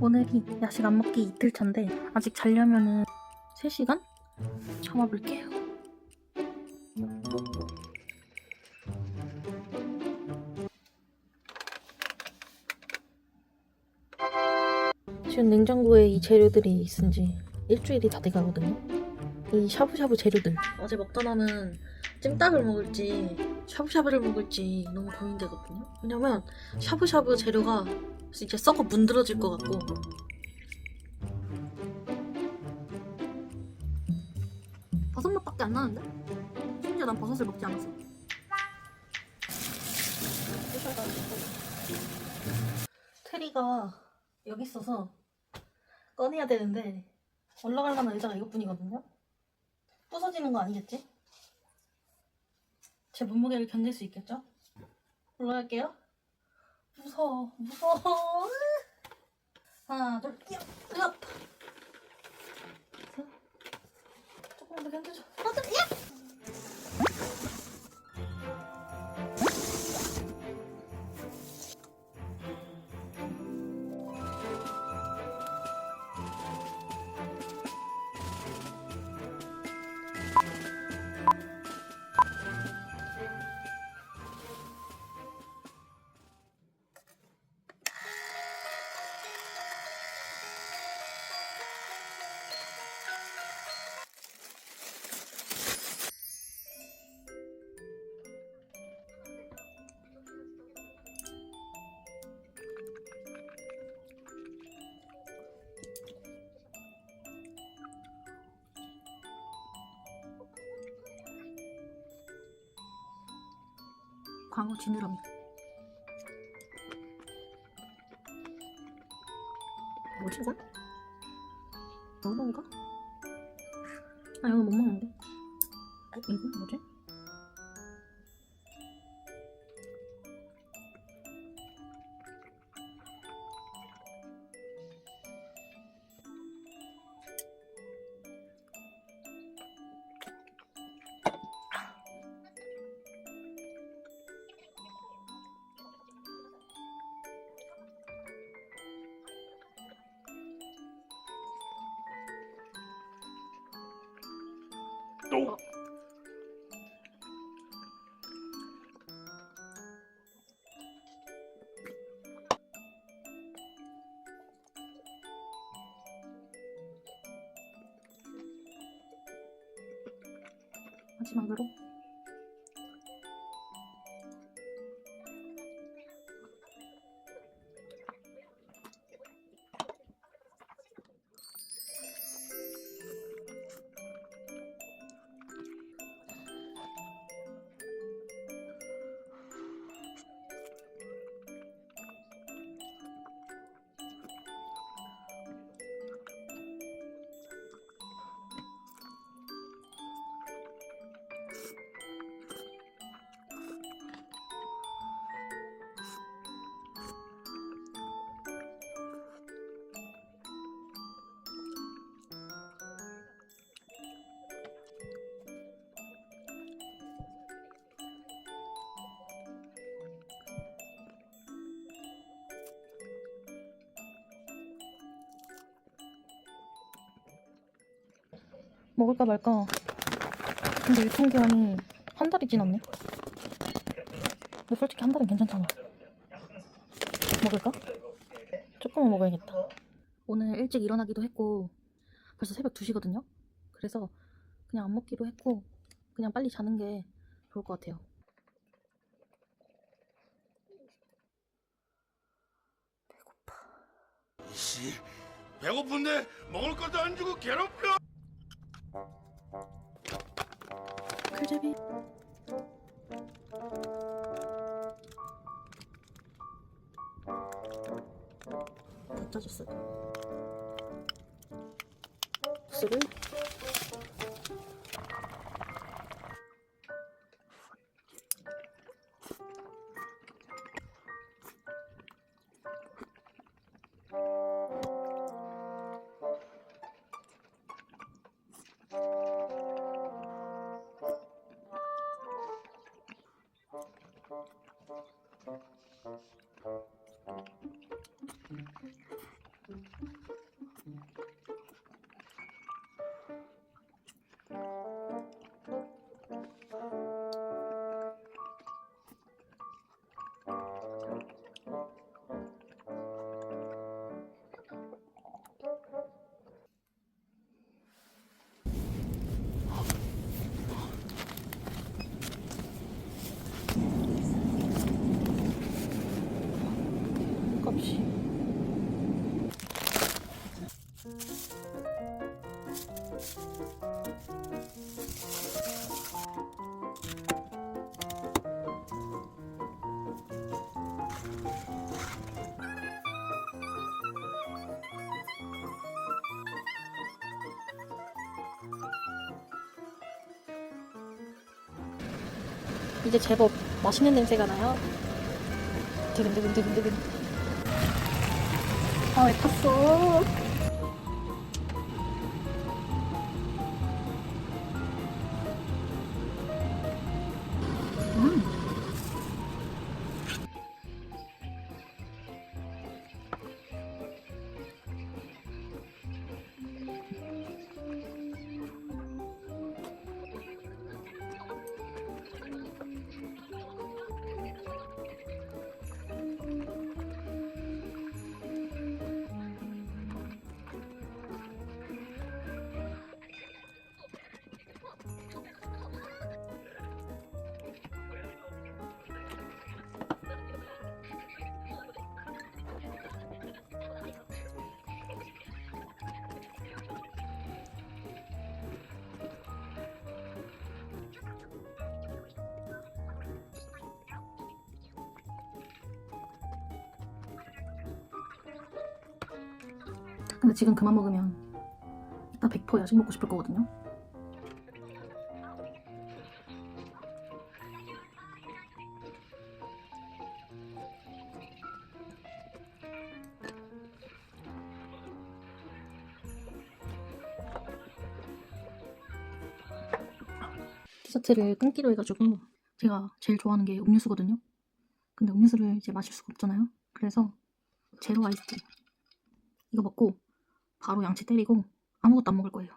오늘이 야식 안 먹기 이틀 차인데 아직 자려면은 3시간? 참아볼게요. 지금 냉장고에 이 재료들이 있은 지 일주일이 다 돼가거든요. 이 샤브샤브 재료들. 어제 먹다 남은 찜닭을 먹을지 샤브샤브를 먹을지 너무 고민되거든요. 왜냐면 샤브샤브 재료가 이제 썩어 문드러질 것 같고 버섯 맛밖에 안 나는데? 심지어 난 버섯을 먹지 않았어. 테리가 여기 있어서 꺼내야 되는데 올라가려면 의자가 이것뿐이거든요. 부서지는 거 아니겠지? 제 몸무게를 견딜 수 있겠죠? 올라갈게요. 무서워, 무서워. 하나, 둘, 야, 야. 조금만 더 견뎌줘. 광어 지느러미. 뭐지 이건? 먹어본가? 아 이거 못 먹는데. 아, 이거 뭐지? 또 마지막으로 먹을까 말까. 근데 유통기한이 한 달이 지났네. 근데 솔직히 한 달은 괜찮잖아. 먹을까? 조금만 먹어야겠다. 오늘 일찍 일어나기도 했고 벌써 새벽 2시거든요. 그래서 그냥 안 먹기로 했고 그냥 빨리 자는 게 좋을 것 같아요. 씨 배고픈데 먹을 것도 안 주고 괴롭혀 칼제비. 다 짜졌어. 국수를 Huh? Huh? 이제 제법 맛있는 냄새가 나요. 두근두근두근두근. 아, 왜 탔어? 근데 지금 그만 먹으면 이따 100% 야식 먹고 싶을 거거든요. 디저트를 끊기로 해가지고 제가 제일 좋아하는 게 음료수거든요. 근데 음료수를 이제 마실 수가 없잖아요. 그래서 제로 아이스티 이거 먹고 바로 양치 때리고 아무것도 안 먹을 거예요.